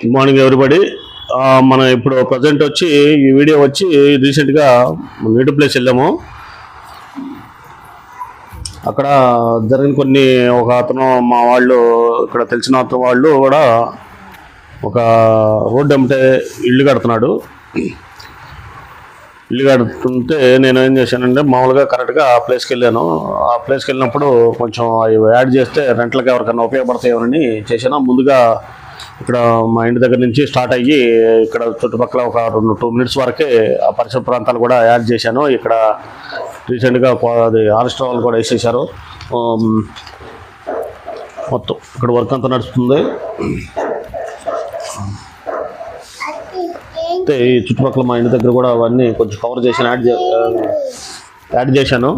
Good morning everybody మనం ఇప్పుడు present వచ్చి ఈ వీడియో వచ్చి రీసెంట్గా నేటివ్ ప్లేస్ వెళ్ళాము. అక్కడ జరిగిన కొన్ని ఒక అతను మా వాళ్ళు ఇక్కడ తెలిసిన వాళ్ళు కూడా ఒక రోడ్డు అమ్మితే ఇల్లు కడుతున్నాడు. ఇల్లు కడుతుంటే నేను ఏం చేశానంటే మామూలుగా కరెక్ట్గా ఆ ప్లేస్కి వెళ్ళాను. ఆ ప్లేస్కి వెళ్ళినప్పుడు కొంచెం అవి యాడ్ చేస్తే రెంట్లకి ఎవరికైనా ఉపయోగపడతాయేమని చేశాను. ముందుగా ఇక్కడ మా ఇంటి దగ్గర నుంచి స్టార్ట్ అయ్యి ఇక్కడ చుట్టుపక్కల ఒక రెండు టూ మినిట్స్ వరకే ఆ పరిసర ప్రాంతాలు కూడా యాడ్ చేశాను. ఇక్కడ రీసెంట్గా అది ఆరెస్ట్ వాళ్ళు కూడా వేసేసారు మొత్తం ఇక్కడ వర్క్ అంతా నడుస్తుంది. అయితే ఈ చుట్టుపక్కల మా ఇంటి దగ్గర కూడా అవన్నీ కొంచెం కవర్ చేశాను యాడ్ చే- యాడ్ చేశాను.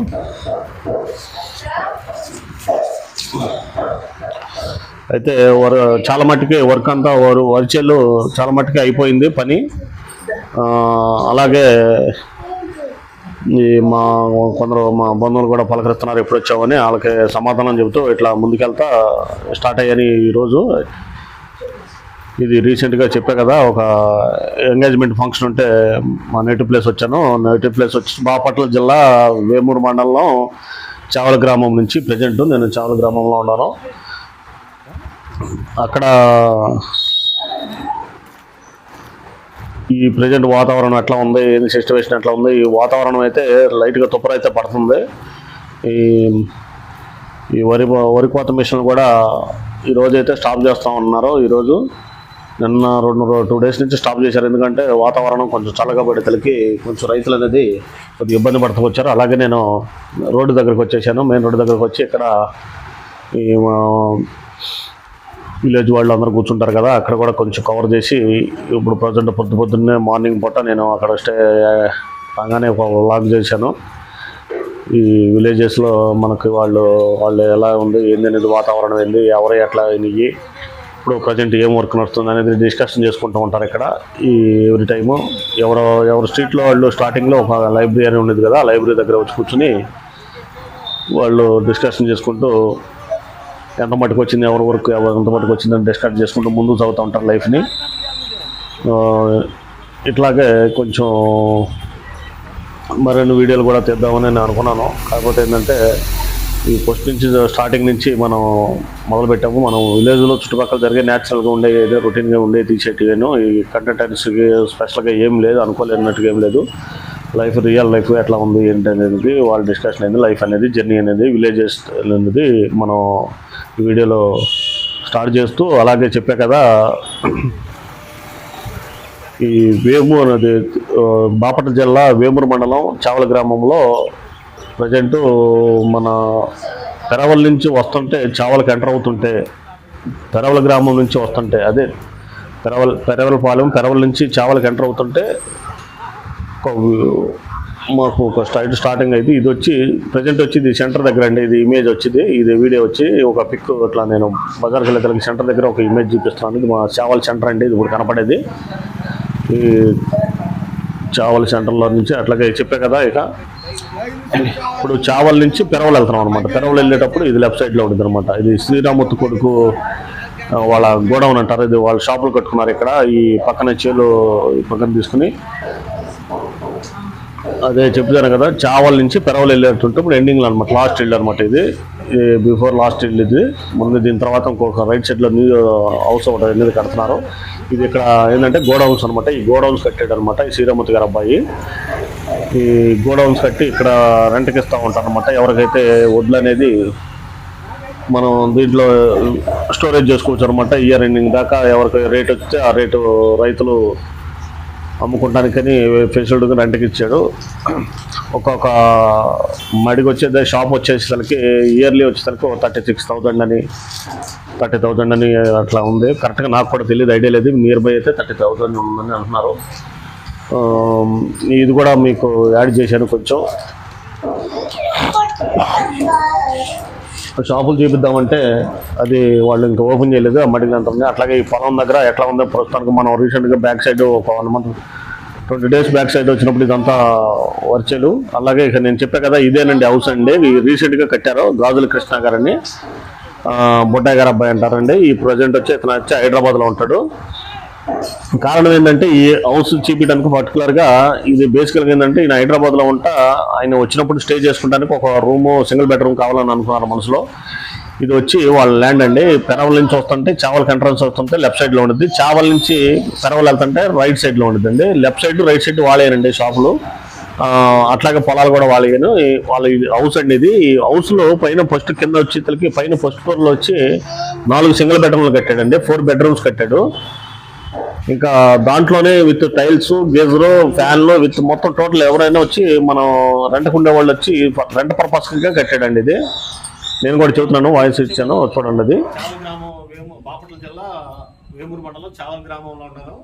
అయితే వర్ చాలా మట్టుకి వర్క్ అంతా వరు వరిచేళ్ళు చాలా మట్టుకి అయిపోయింది పని. అలాగే ఈ మా కొందరు మా బంధువులు కూడా పలకరిస్తున్నారు ఎప్పుడు వచ్చామని వాళ్ళకి సమాధానం చెబుతూ ఇట్లా ముందుకెళ్తా స్టార్ట్ అయ్యాను ఈరోజు ఇది రీసెంట్గా చెప్పా కదా ఒక ఎంగేజ్మెంట్ ఫంక్షన్ ఉంటే మా నేటివ్ ప్లేస్ వచ్చాను. నేటివ్ ప్లేస్ వచ్చి బాపట్ల జిల్లా వేమూరు మండలం చావల గ్రామం నుంచి ప్రజెంట్ నేను చావల గ్రామంలో ఉన్నాను. అక్కడ ఈ ప్రజెంట్ వాతావరణం ఎట్లా ఉంది ఏంది సిచ్యువేషన్ ఎట్లా ఉంది ఈ వాతావరణం అయితే లైట్గా తుప్పర అయితే పడుతుంది. ఈ ఈ వరి వరి కోత మిషన్ కూడా ఈరోజు అయితే స్టాప్ చేస్తూ ఉన్నారు ఈరోజు. నిన్న రెండు టూ డేస్ నుంచి స్టాప్ చేశారు. ఎందుకంటే వాతావరణం కొంచెం చల్లగా పడేతలకి కొంచెం రైతులు అనేది కొద్దిగా ఇబ్బంది పడుతూ వచ్చారు. అలాగే నేను రోడ్డు దగ్గరకు వచ్చేసాను. మెయిన్ రోడ్డు దగ్గరకు వచ్చి ఇక్కడ ఈ విలేజ్ వాళ్ళు అందరూ కూర్చుంటారు కదా అక్కడ కూడా కొంచెం కవర్ చేసి ఇప్పుడు ప్రజెంట్ పొద్దు పొద్దున్నే మార్నింగ్ పూట నేను అక్కడ స్టే రాగానే ఒక వ్లాగ్ చేశాను. ఈ విలేజెస్లో మనకి వాళ్ళు వాళ్ళు ఎలా ఉంది ఏంది అనేది వాతావరణం ఏంది ఎవరు ఎట్లా అయినాయి ఇప్పుడు ప్రజెంట్ ఏం వర్క్ నడుస్తుంది అనేది డిస్కషన్ చేసుకుంటూ ఉంటారు ఇక్కడ. ఈ ఎవ్రీ టైము ఎవరో ఎవరు స్ట్రీట్లో వాళ్ళు స్టార్టింగ్లో ఒక లైబ్రరీ ఉండేది కదా లైబ్రరీ దగ్గర వచ్చి కూర్చుని వాళ్ళు డిస్కషన్ చేసుకుంటూ ఎంత మటుకు వచ్చింది ఎవరి వర్క్ ఎవరు ఎంత మటుకు వచ్చిందని డిస్కస్ చేసుకుంటూ ముందుకు చదువుతూ ఉంటారు లైఫ్ని ఇట్లాగే కొంచెం మరిన్ని వీడియోలు కూడా తీద్దామని నేను అనుకున్నాను. కాకపోతే ఏంటంటే ఈ ఫస్ట్ నుంచి స్టార్టింగ్ నుంచి మనం మొదలుపెట్టాము. మనం విలేజ్లో చుట్టుపక్కల జరిగే న్యాచురల్గా ఉండే ఏదో రొటీన్గా ఉండే తీసేటివేను. ఈ కంటెంట్ అనేసి స్పెషల్గా ఏం లేదు అనుకోలేనట్టుగా ఏం లేదు. లైఫ్ రియల్ లైఫ్ ఎట్లా ఉంది ఏంటి అనేది వాళ్ళ డిస్కషన్ అనేది లైఫ్ అనేది జర్నీ అనేది విలేజెస్ అనేది మనం ఈ వీడియోలో స్టార్ట్ చేస్తూ అలాగే చెప్పా కదా. ఈ వేమూరు అనేది బాపట్ల జిల్లా వేమూరు మండలం చావల గ్రామంలో ప్రజెంట్ మన పెరవల నుంచి వస్తుంటే చావలకు ఎంటర్ అవుతుంటే పెరవల గ్రామం నుంచి వస్తుంటే అదే పెరవల్ పెరవలపాలెం పెరవల నుంచి చావలకు ఎంటర్ అవుతుంటే మాకు ఒక స్టైట్ స్టార్టింగ్ అయితే ఇది వచ్చి ప్రజెంట్ వచ్చి ఇది సెంటర్ దగ్గర అండి ఇది ఇమేజ్ వచ్చింది ఇది వీడియో వచ్చి ఒక పిక్ ఇట్లా నేను బజార్కి వెళ్ళేదానికి సెంటర్ దగ్గర ఒక ఇమేజ్ చూపిస్తున్నాను ఇది మా చావల్ సెంటర్ అండి ఇది ఇప్పుడు కనపడేది. ఈ చావల్ సెంటర్లో నుంచి అట్లాగే చెప్పే కదా ఇక. ఇప్పుడు చావల్ నుంచి పెరవలు వెళ్తున్నాం అనమాట పెరవలు వెళ్ళేటప్పుడు ఇది లెఫ్ట్ సైడ్లో ఉంటుంది అనమాట ఇది శ్రీరామూర్తి కొడుకు వాళ్ళ గోడౌన్ అంటారు. ఇది వాళ్ళ షాపులు కట్టుకున్నారు ఇక్కడ. ఈ పక్కన చేలు ఈ పక్కన తీసుకుని అదే చెప్తాను కదా చావల్ నుంచి పెరవలు వెళ్ళేటట్టు ఇప్పుడు ఎండింగ్లో అనమాట లాస్ట్ ఇల్లు అనమాట ఇది. బిఫోర్ లాస్ట్ ఇల్లు ఇది. ముందు దీని తర్వాత ఇంకొక రైట్ సైడ్లో న్యూ హౌస్ ఒకటి అనేది కడుతున్నారు. ఇది ఇక్కడ ఏంటంటే గోడౌన్స్ అనమాట ఈ గోడౌన్స్ కట్టాడు అనమాట ఈ శ్రీరామూర్తి గారు అబ్బాయి. ఈ గోడౌన్స్ కట్టి ఇక్కడ రెంట్కి ఇస్తూ ఉంటారు అనమాట ఎవరికైతే వడ్లు అనేది మనం దీంట్లో స్టోరేజ్ చేసుకోవచ్చు అనమాట ఇయర్ ఎండింగ్ దాకా ఎవరికి రేట్ వస్తే ఆ రేటు రైతులు అమ్ముకోవడానికని ఫెసిలిటీగా రెంట్కి ఇచ్చాడు. ఒక్కొక్క మడికి వచ్చేది షాప్ వచ్చేసరికి ఇయర్లీ వచ్చేసరికి థర్టీ సిక్స్ థౌజండ్ అని థర్టీ థౌజండ్ అని అట్లా ఉంది. కరెక్ట్గా నాకు కూడా తెలియదు ఐడియా లేదు. నియర్ బై అయితే థర్టీ థౌజండ్ ఉందని అంటున్నారు. ఇది కూడా మీకు యాడ్ చేశాను కొంచెం. షాపులు చూపిద్దామంటే అది వాళ్ళు ఇంకా ఓపెన్ చేయలేదు అమ్మడికి అంత ఉంది. అట్లాగే ఈ పొలం దగ్గర ఎట్లా ఉందో ప్రస్తుతానికి మనం రీసెంట్గా బ్యాక్ సైడ్ ఒక one month twenty days back side వచ్చినప్పుడు ఇదంతా వర్చలు. అలాగే ఇక నేను చెప్పా కదా ఇదేనండి హౌస్ అండి. ఇది రీసెంట్గా కట్టారు గాజుల కృష్ణ గారని. ఆ, గారు అబ్బాయి అంటారండి. ఈ ప్రజెంట్ వచ్చి ఇతను వచ్చి హైదరాబాద్లో ఉంటాడు. కారణం ఏంటంటే ఈ హౌస్ చూపించడానికి పర్టికులర్గా ఇది బేసికల్గా ఏంటంటే ఈయన హైదరాబాద్లో ఉంటా ఆయన వచ్చినప్పుడు స్టే చేసుకోవడానికి ఒక రూము సింగిల్ బెడ్రూమ్ కావాలని అనుకున్నారు మనసులో. ఇది వచ్చి వాళ్ళ ల్యాండ్ అండి. పెరవల్ నుంచి వస్తుంటే చావల్ ఎంట్రన్స్ వస్తుంటే లెఫ్ట్ సైడ్లో చావల్ నుంచి పెరవల్ వెళ్తుంటే రైట్ సైడ్లో లెఫ్ట్ సైడ్ రైట్ సైడ్ వాళ్ళేనండి షాపులు అట్లాగే పొలాలు కూడా వాళ్ళేను వాళ్ళ ఇది హౌస్ అండి ఇది. ఈ హౌస్లో పైన ఫస్ట్ కింద వచ్చేసరికి పైన ఫస్ట్ ఫ్లోర్లో వచ్చి నాలుగు సింగిల్ బెడ్రూమ్లు కట్టాడండి. ఫోర్ బెడ్రూమ్స్ కట్టాడు. ఇంకా దాంట్లోనే విత్ టైల్స్ గేజర్ ఫ్యాన్లు విత్ మొత్తం టోటల్ ఎవరైనా వచ్చి మనం రెంట్కు ఉండే వాళ్ళు వచ్చి రెంట్ పర్పస్గా కట్టాడండి ఇది. నేను కూడా చెబుతున్నాను వాయిస్ ఇచ్చాను చూడండి అది. చావల్ గ్రామం వేము బాపట్ల జిల్లా వేమూరు మండలం చావల్ గ్రామంలో ఉన్నాను.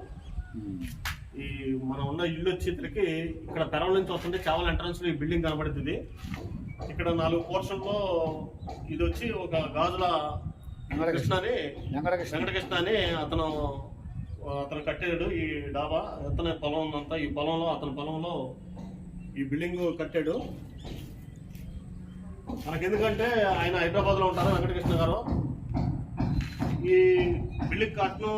ఈ మనం ఉన్న ఇల్లు వచ్చేసరికి ఇక్కడ పెరవల నుంచి వస్తుంటే చావల్ ఎంట్రన్స్లో ఈ బిల్డింగ్ కనబడుతుంది. ఇక్కడ నాలుగు పోర్షన్లో ఇది వచ్చి ఒక గాజుల కృష్ణ అని వెంకటకృష్ణ. అని అతను అతను కట్టాడు ఈ డాబా అతని పొలం ఉందంతా. ఈ పొలంలో అతని పొలంలో ఈ బిల్డింగ్ కట్టాడు. మనకెందుకంటే ఆయన హైదరాబాద్లో ఉంటారు వెంకటకృష్ణ గారు. ఈ బిల్డింగ్ కట్టను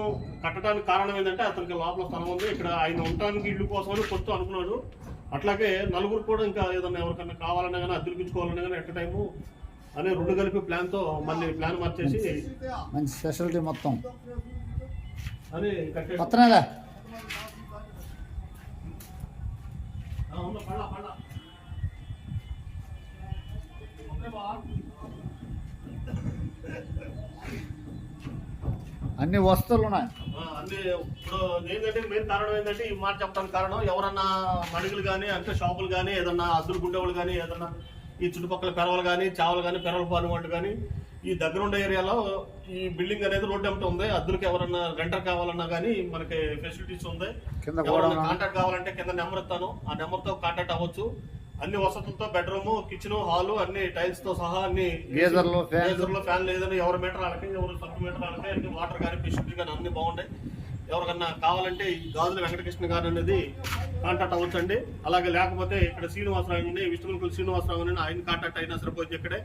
కట్టడానికి కారణం ఏంటంటే అతనికి లోపల స్థలం ఉంది. ఇక్కడ ఆయన ఉండటానికి ఇల్లు కోసమని కొత్త అనుకున్నాడు. అట్లాగే నలుగురు కూడా ఇంకా ఏదన్నా ఎవరికన్నా కావాలన్నా కానీ అద్దెకించుకోవాలన్నా కానీ ఎట్ టైము అనే రెండు కలిపి ప్లాన్తో మళ్ళీ ప్లాన్ మార్చేసి మంచి స్పెషాలిటీ మొత్తం. బా. అన్ని వస్తువులు ఉన్నాయి. అన్ని ఇప్పుడు ఏంటంటే మెయిన్ కారణం ఏంటంటే ఈ మాట చెప్పడానికి కారణం ఎవరన్నా మడుగులు కానీ అంటే షాపులు కానీ ఏదన్నా అద్దులు గుండేవాళ్ళు కానీ ఏదన్నా ఈ చుట్టుపక్కల పెరవలు కానీ చావలు కానీ పెరవల పాలు వాళ్ళు కానీ ఈ దగ్గర ఉండే ఏరియాలో ఈ బిల్డింగ్ అనేది రోడ్డు ఎంట ఉంది. అద్దులకి ఎవరన్నా రెంటర్ కావాలన్నా కానీ మనకి ఫెసిలిటీస్ ఉంది. ఎవరన్నా కాంటాక్ట్ కావాలంటే కింద నెంబర్ ఇస్తాను. ఆ నెంబర్తో కాంటాక్ట్ అవ్వచ్చు. అన్ని వసతులతో బెడ్రూమ్ కిచెన్ హాల్ అన్ని టైల్స్తో సహా అన్ని గీజర్లు, ఫ్యాన్లు. ఏదైనా ఎవరి మీటర్ వాళ్ళకి ఎవరు సబ్ మీటర్ వాళ్ళకి అన్ని వాటర్ కానీ ఫెసిలిటీ కానీ అన్ని బాగుంటాయి. ఎవరికన్నా కావాలంటే ఈ గాజుల వెంకటకృష్ణ గారు అనేది కాంటాక్ట్ అవ్వచ్చండి. అలాగే లేకపోతే ఇక్కడ శ్రీనివాసరావు అండి విష్ణుకుల శ్రీనివాసరావు అని ఆయన కాంటాక్ట్ అయినా సరిపోతుంది ఇక్కడే.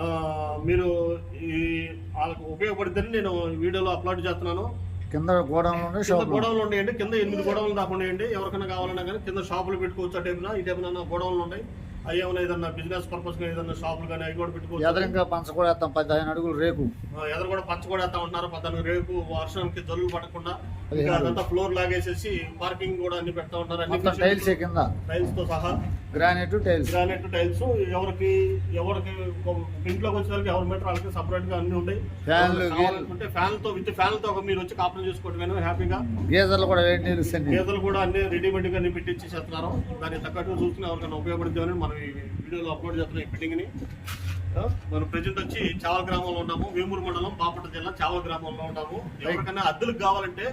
ఆ, మీరు ఈ వాళ్ళకి ఉపయోగపడుతుందని నేను వీడియోలో అప్లోడ్ చేస్తున్నాను. కింద గోడౌన్లు షాపులు. గోడౌన్లు ఉన్నాయండి కింద ఎనిమిది గోడౌన్లు దాకా ఉన్నాయండి ఎవరికైనా కావాలన్నా కానీ కింద షాపులు పెట్టుకోవచ్చు ఆ టైపున. ఈ టైపున గోడౌన్లు ఉన్నాయి అవి ఏమైనా ఏదన్నా బిజినెస్ పర్పస్గా ఏదన్నా షాపులు కానీ అవి కూడా పెట్టుకోవచ్చు. ఎదరింకా పంచ కూడా వేస్తాం. పదిహేను అడుగులు రేకు. ఎదురు కూడా పచ్చ కూడా వేస్తా ఉంటున్నారు. పద్దెనిమిది రేపు వర్షానికి జల్లులు పడకుండా ఇంకా. అదంతా ఫ్లోర్ లాగేసేసి పార్కింగ్ కూడా అన్ని పెడతా ఉంటారు టైల్స్ కింద. టైల్స్తో సహా. గ్రానైట్ టైల్స్ గ్రానైట్ టైల్స్ ఎవరికి ఎవరికి ఇంట్లోకి వచ్చేసరికి ఎవరి మీటర్ వాళ్ళకి సపరేట్గా అన్ని ఉంటాయి. ఫ్యాన్లు, ఎవరికి కావాలనుకుంటే ఫ్యాన్తో విత్ ఫ్యాన్తో మీరు వచ్చి కాపురం చేసుకోవడం హ్యాపీగా. గీజర్లు కూడా వేడి నీళ్ళు గేదెలు కూడా అన్ని రెడీమేడ్గా పెట్టించి చేస్తున్నారు దానికి తగ్గట్టు చూసుకుని ఎవరికైనా ఉపయోగపడుతుందని మనం ఈ వీడియోలో అప్లోడ్ చేస్తున్నాం ఈ ఫిట్టింగ్ని మనం ప్రెజెంట్ వచ్చి చావల్ గ్రామంలో ఉన్నాము. వేమూరు మండలం బాపట్ల జిల్లా చావల్ గ్రామంలో ఉన్నాము. ఎవరికైనా అద్దెలకు కావాలంటే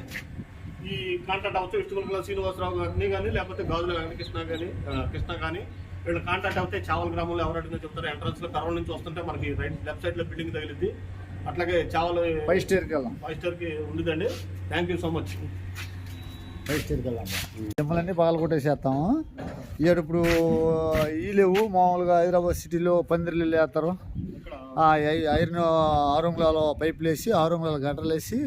ఈ కాంటాక్ట్ అవ్వచ్చు విష్ణుగుల శ్రీనివాసరావు గారిని కానీ లేకపోతే గాజుల వెంకటకృష్ణ కానీ కృష్ణ కానీ వీళ్ళు కాంటాక్ట్ అవుతే చావల్ గ్రామంలో ఎవరైనా చెప్తారు. ఎంట్రన్స్లో కరోనా నుంచి వస్తుంటే మనకి రైట్ లెఫ్ట్ సైడ్లో బిల్డింగ్ తగిలింది అట్లాగే చావల్ ఫైవ్ స్టేర్కి ఫైవ్ స్టార్కి ఉంటుందండి thank you so much five స్టేర్కి పగల కొట్టేసేస్తాము ఇయ్యాడు ఇప్పుడు ఈ లేవు. మామూలుగా హైదరాబాద్ సిటీలో పందిర్లు వేస్తారు. ఇక్కడ ఐరన్ ఆరుంగులలో పైపులు వేసి ఆరుంగులలో గంటలు వేసి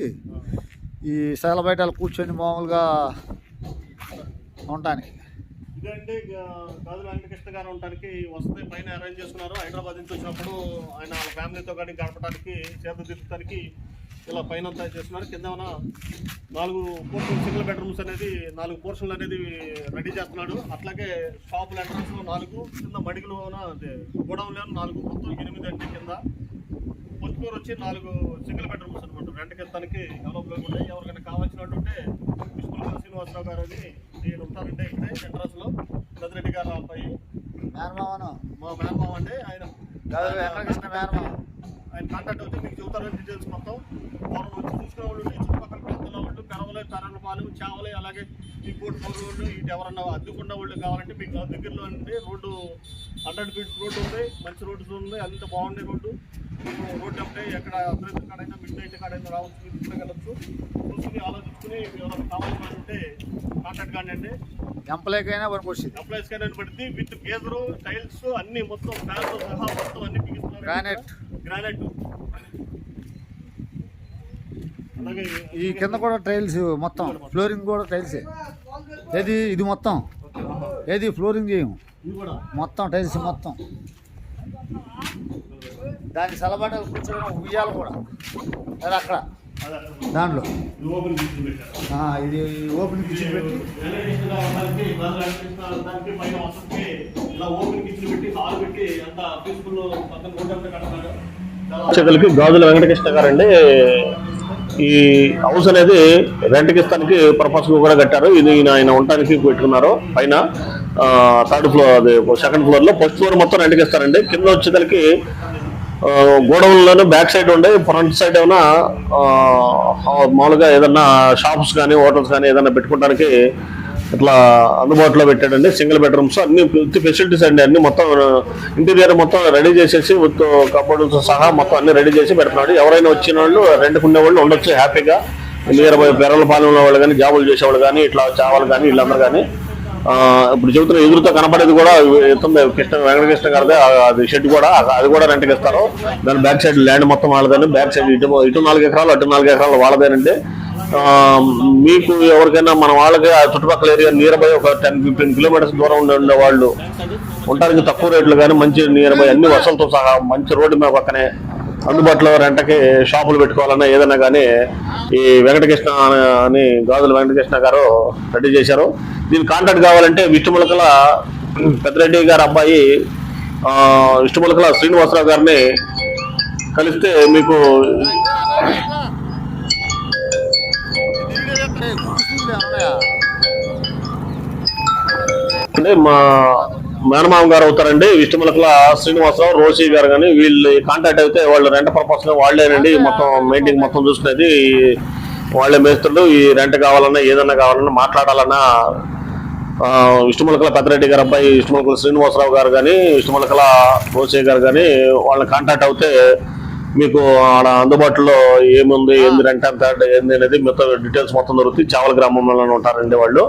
ఈ సగల బయట కూర్చొని మామూలుగా ఉండటానికి. ఇదండి గా- గాజుల వెంకటకృష్ణ గారు ఉండడానికి వసతి పైన అరేంజ్ చేసుకున్నారు హైదరాబాద్ నుంచి వచ్చినప్పుడు ఆయన ఫ్యామిలీతో కానీ గడపడానికి చేతులు దిద్దడానికి ఇలా పైన అంతా చేస్తున్నారు. కింద ఏమైనా నాలుగు పోర్షన్ సింగిల్ బెడ్రూమ్స్ అనేది నాలుగు పోర్షన్లు అనేది రెడీ చేస్తున్నాడు. అట్లాగే షాపుల ఎంట్రన్స్ నాలుగు కింద మడిగలు గోడౌన్లో నాలుగు మొత్తం ఎనిమిది అంటే కింద. ఫస్ట్ ఫ్లోర్ వచ్చి నాలుగు సింగిల్ బెడ్రూమ్స్ అనమాట రెంట్ కిందకి డెవలప్మెంట్ ఉంటాయి ఎవరికైనా కావాల్సినట్టుంటే విష్ణుల శ్రీనివాసరావు గారు అని నేను ఉంటానంటే ఇక్కడే ఎంట్రన్స్లో. పెద్దరెడ్డి గారు అబ్బాయి మేనమామను మా మేనమామ అంటే ఆయన వెంకటకృష్ణ ఆయన కాంటాక్ట్ అవుతే మీకు చెబుతారు డీటెయిల్స్ మొత్తం. ఫోరం వచ్చి చూసుకునే వాళ్ళు ఉంటే చుట్టుపక్కల ప్రాంతాల్లో వాళ్ళు పెరవలే కర్రల పాలు చావలే అలాగే ఈ కోటి పౌరు వాళ్ళు ఇటు ఎవరన్నా అద్దుకున్న వాళ్ళు కావాలంటే మీకు దగ్గరలో అండి. రోడ్డు హండ్రెడ్ ఫీట్స్ రోడ్డు ఉంది. మంచి రోడ్డు ఉంది. అంత బాగుండే రోడ్డు. రోడ్డు అంటే ఎక్కడ అభివృద్ధి కాడైనా మిడ్ నైట్ కాడైనా రావచ్చు మీరు ఇక్కడికి వెళ్ళొచ్చు. చూసుకుని ఆలోచించుకుని ఎవరైనా కావాలంటే కాంటాక్ట్ కానీ అండి ఎంపలేకైనా పనికి వచ్చింది పడితే విత్ గేజరు టైల్స్ అన్ని మొత్తం ఫ్యాన్స్ సహా మొత్తం అన్ని బిగిస్తున్నారు. గ్రానైట్ గ్రానైట్ అలాగే ఈ కింద కూడా టైల్స్ మొత్తం. ఫ్లోరింగ్ కూడా టైల్సే. ఏది? ఇది మొత్తం. ఏది? ఫ్లోరింగ్ చేయం ఇది కూడా. మొత్తం టైల్స్ మొత్తం. దాని సలబాటలు కూర్చోవడం ఉయ్యాలు కూడా. అది అక్కడ. అదే దాంట్లో. ఇది ఓపెన్ కిచెన్ పెట్టి. గాజుల వెంకటకృష్ణ గారండి. ఈ హౌస్ అనేది రెంట్కి ఇస్తానికి పర్పస్ కూడా కట్టారు. ఇది ఈయన ఆయన ఉండటానికి పెట్టుకున్నారు. పైన థర్డ్ ఫ్లోర్ అది సెకండ్ ఫ్లోర్లో ఫస్ట్ ఫ్లోర్ మొత్తం రెంట్కి ఇస్తారండి. కింద వచ్చేసరికి గోడౌన్లోనే బ్యాక్ సైడ్ ఉండే ఫ్రంట్ సైడ్ ఏమైనా మామూలుగా ఏదన్నా షాప్స్ కానీ హోటల్స్ కానీ ఏదైనా పెట్టుకోవడానికి ఇట్లా అందుబాటులో పెట్టాడండి. సింగిల్ బెడ్రూమ్స్ అన్ని పూర్తి ఫెసిలిటీస్ అండి. అన్ని మొత్తం ఇంటీరియర్ మొత్తం రెడీ చేసేసి విత్ కబోర్డ్స్ సహా మొత్తం అన్ని రెడీ చేసి పెడుతున్నాడు. ఎవరైనా వచ్చిన వాళ్ళు రెంట్కునే వాళ్ళు ఉండొచ్చు హ్యాపీగా. నియర్ బై పాలన వాళ్ళు కానీ జాబులు చేసేవాళ్ళు కానీ ఇట్లా చావలు కానీ వీళ్ళందరూ కానీ. ఇప్పుడు చెబుతున్న ఎదురుతో కనపడేది కూడా ఇస్తుంది కృష్ణ వెంకటకృష్ణ గారిదే. అది షెడ్ కూడా అది కూడా రెంట్కి ఇస్తారు. దాని బ్యాక్ సైడ్ ల్యాండ్ మొత్తం వాళ్ళదని. బ్యాక్ సైడ్ ఇటు ఇటు నాలుగు ఎకరాలు అటు నాలుగు ఎకరాలు వాళ్ళదేనండి. మీకు ఎవరికైనా మన వాళ్ళకి ఆ చుట్టుపక్కల ఏరియా నియర్ బై ఒక టెన్ ఫిఫ్టీన్ కిలోమీటర్స్ దూరం ఉండే ఉండే వాళ్ళు ఉండడానికి తక్కువ రేట్లు కానీ మంచి నియర్ బై అన్ని వసతులతో సహా మంచి రోడ్డు మీద పక్కనే అందుబాటులో రెంటకి షాపులు పెట్టుకోవాలన్నా ఏదైనా కానీ ఈ వెంకటకృష్ణ అని గాజుల వెంకటకృష్ణ గారు రెడీ చేశారు. దీని కాంటాక్ట్ కావాలంటే విష్ణుములకల పెద్దరెడ్డి గారి అబ్బాయి విష్ణుములకల శ్రీనివాసరావు గారిని కలిస్తే మీకు అంటే మా మేనమామ గారు అవుతారండి. విష్ణుములకల శ్రీనివాసరావు రోషి గారు కానీ వీళ్ళు కాంటాక్ట్ అయితే వాళ్ళు రెంట్ పర్పస్ వాళ్ళేనండి. మొత్తం మెయింటైన్ మొత్తం చూసుకునేది వాళ్ళే మేస్తులు ఈ రెంట్ కావాలన్నా ఏదన్నా కావాలన్నా మాట్లాడాలన్నా విష్ణుములకల పెద్దరెడ్డి గారు అబ్బాయి విష్ణుములకల శ్రీనివాసరావు గారు కానీ విష్ణుములకల రోషి గారు కానీ వాళ్ళని కాంటాక్ట్ అవుతే మీకు ఆడ అందుబాటులో ఏముంది ఏంది రెంట్ ఎంత ఏంది అనేది మొత్తం డీటెయిల్స్ మొత్తం దొరుకుతాయి. చావల గ్రామంలోనే ఉంటారండి వాళ్ళు.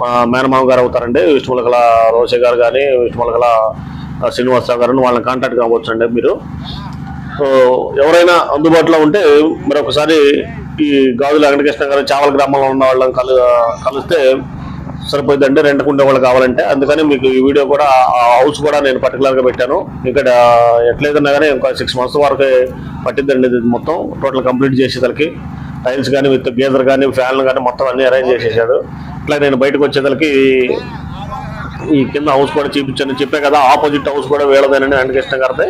మా మేనమామ గారు అవుతారండి. విష్ణుమలకల రోషే గారు కానీ విష్ణుమలకల శ్రీనివాసరావు గారు వాళ్ళని కాంటాక్ట్ కావచ్చు అండి మీరు. సో ఎవరైనా అందుబాటులో ఉంటే మరొకసారి ఈ గాజుల వెంకటకృష్ణ గారు చావల గ్రామంలో ఉన్న వాళ్ళని కలు కలిస్తే సరిపోయిందండి రెంట్కు ఉండే వాళ్ళు కావాలంటే. అందుకని మీకు ఈ వీడియో కూడా ఆ హౌస్ కూడా నేను పర్టికులర్గా పెట్టాను. ఇక్కడ ఎట్లేదన్నా కానీ ఇంకా సిక్స్ మంత్స్ వరకు పట్టిద్దండి ఇది మొత్తం. టోటల్ కంప్లీట్ చేసేసరికి టైల్స్ కానీ విత్ గేదర్ కానీ ఫ్యాన్లు కానీ మొత్తం అన్ని అరేంజ్ చేసేసాడు. ఇట్లా నేను బయటకు వచ్చేసరికి ఈ కింద హౌస్ కూడా చూపించాను చెప్పే కదా ఆపోజిట్ హౌస్ కూడా వీళ్ళదేనని వెంకటకృష్ణ గారిదే.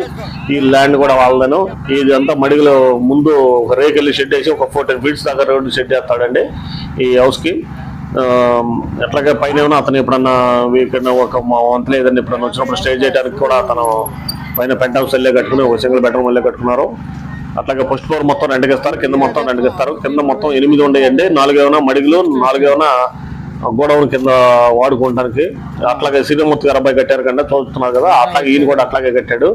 ఈ ల్యాండ్ కూడా వాళ్ళదేను. ఇది అంతా మడిగలో ముందు ఒక రేకెళ్ళి షెడ్ వేసి ఒక ఫోర్టీన్ ఫీట్స్ దాకా రోడ్డు షెడ్ చేస్తాడండి ఈ హౌస్కి ఎట్లాగే పైన ఏమన్నా అతను ఎప్పుడన్నా వీకెండ్ ఒక మంత్లీ ఏదైనా ఎప్పుడన్నా వచ్చినప్పుడు స్టే చేయడానికి కూడా అతను పైన పెంట్ హౌస్ వెళ్ళే కట్టుకుని ఒక సింగిల్ బెడ్రూమ్ వెళ్ళే కట్టుకున్నారు. అట్లాగే ఫస్ట్ ఫ్లోర్ మొత్తం రెండుకిస్తారు కింద మొత్తం రెండుకిస్తారు కింద మొత్తం ఎనిమిది ఉండేయండి. నాలుగేమైనా ఏమైనా నాలుగేమైనా గోడౌన్ కింద వాడుకోవడానికి అట్లాగే శ్రీరామూర్తి గారు అబ్బాయి కట్టారు కంటే చూస్తున్నారు కదా అట్లాగే ఈయన కూడా అట్లాగే కట్టాడు.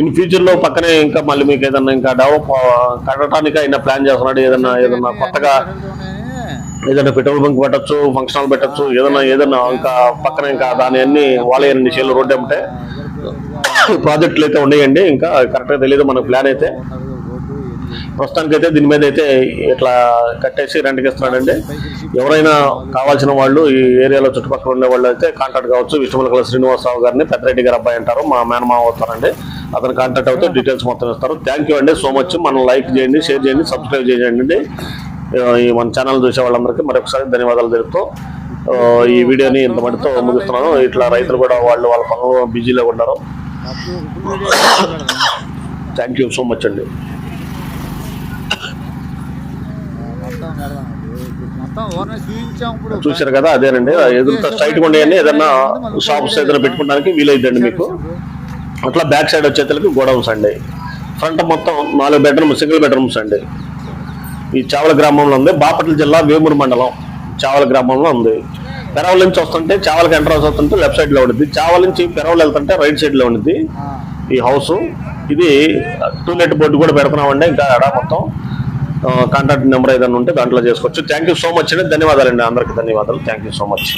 ఇన్ ఫ్యూచర్లో పక్కనే ఇంకా మళ్ళీ మీకు ఏదన్నా ఇంకా డెవలప్ కట్టడానికి ఆయన ప్లాన్ చేస్తున్నాడు ఏదన్నా ఏదన్నా కొత్తగా ఏదైనా పెట్రోల్ బంక్ పెట్టచ్చు ఫంక్షన్ హాల్ పెట్టచ్చు ఏదన్నా ఏదన్నా ఇంకా పక్కన ఇంకా దాని అన్ని వాళ్ళేనండి చేయాలి రోడ్డు అంటే ప్రాజెక్టులు అయితే ఉన్నాయండి ఇంకా కరెక్ట్గా తెలియదు మన ప్లాన్ అయితే. ప్రస్తుతానికి అయితే దీని మీద అయితే ఇట్లా కట్టేసి రెంట్కి ఇస్తున్నాడండి. ఎవరైనా కావాల్సిన వాళ్ళు ఈ ఏరియాలో చుట్టుపక్కల ఉండే వాళ్ళు అయితే కాంటాక్ట్ కావచ్చు. విష్ణుమలకల శ్రీనివాసరావు గారిని పెద్దరెడ్డి గారు అబ్బాయి అంటారు. మా మేనమామ అవుతారండి అతను కాంటాక్ట్ అవుతే డీటెయిల్స్ మొత్తం ఇస్తారు. థ్యాంక్ యూ అండి సో మచ్ మనం లైక్ చేయండి షేర్ చేయండి సబ్స్క్రైబ్ చేయండి. ఈ మన ఛానల్ చూసే వాళ్ళందరికీ మరొకసారి ధన్యవాదాలు తెలుపుతూ ఈ వీడియోని ఇంత మటుతో ముగిస్తున్నాను. ఇట్లా రైతులు కూడా వాళ్ళు వాళ్ళ పనులు బిజీలో ఉన్నారు. థ్యాంక్ యూ సో మచ్ అండి. చూశారు కదా అదేనండి. ఎదురుతో స్ట్రైట్ ఉండేయండి ఏదన్నా షాప్స్ ఏదైనా పెట్టుకోవడానికి వీలైద్దండి మీకు. అట్లా బ్యాక్ సైడ్ వచ్చేతలకి గోడౌన్స్ అండి. ఫ్రంట్ మొత్తం నాలుగు బెడ్రూమ్ సింగిల్ బెడ్రూమ్స్ అండి. ఈ చావల గ్రామంలో ఉంది. బాపట్ల జిల్లా వేమూరు మండలం చావల గ్రామంలో ఉంది. పెరవల నుంచి వస్తుంటే చావలకి ఎంట్రన్స్ వస్తుంటే లెఫ్ట్ సైడ్లో ఉంటుంది చావల నుంచి పెరవలు వెళ్తుంటే రైట్ సైడ్లో ఉంటుంది ఆ. ఈ హౌస్. ఇది టూలెట్ బోర్డు కూడా పెడుతున్నామండి ఇంకా అడ మొత్తం. కాంటాక్ట్ నెంబర్ ఏదైనా ఉంటే దాంట్లో చేసుకోవచ్చు. థ్యాంక్ యూ సో మచ్ అండి. ధన్యవాదాలండి. అందరికీ ధన్యవాదాలు. Thank you so much